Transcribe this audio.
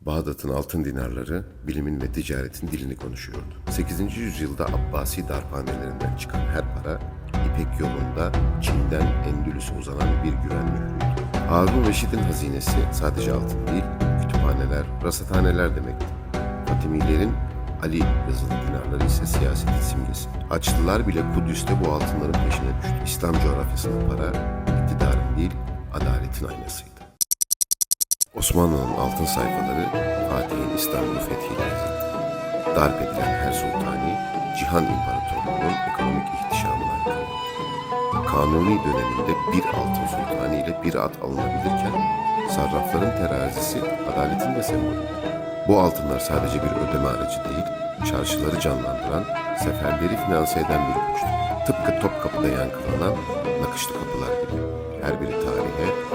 Bağdat'ın altın dinarları bilimin ve ticaretin dilini konuşuyordu. 8. yüzyılda Abbasi darphanelerinden çıkan her para İpek yolunda Çin'den Endülüs'e uzanan bir güven mührüydü. Harun Reşid'in hazinesi sadece altın değil, kütüphaneler, rasathaneler demekti. Fatimilerin Ali yazılı dinarları ise siyasetin simgesi. Haçlılar bile Kudüs'te bu altınların peşine düştü. İslam coğrafyasında para iktidarın değil, adaletin aynasıydı. Osmanlı'nın altın sayfaları Fatih'in İstanbul'u fethiyle yazıldı. Darp edilen her sultani Cihan İmparatorluğu'nun ekonomik ihtişamına aykırı. Kanuni döneminde bir altın sultani ile bir at alınabilirken sarrafların terazisi adaletin de sembolü. Bu altınlar sadece bir ödeme aracı değil, çarşıları canlandıran, seferleri finanse eden bir güçtü. Tıpkı Topkapı'da yankılanan nakışlı kapılar gibi. Her biri tarihe.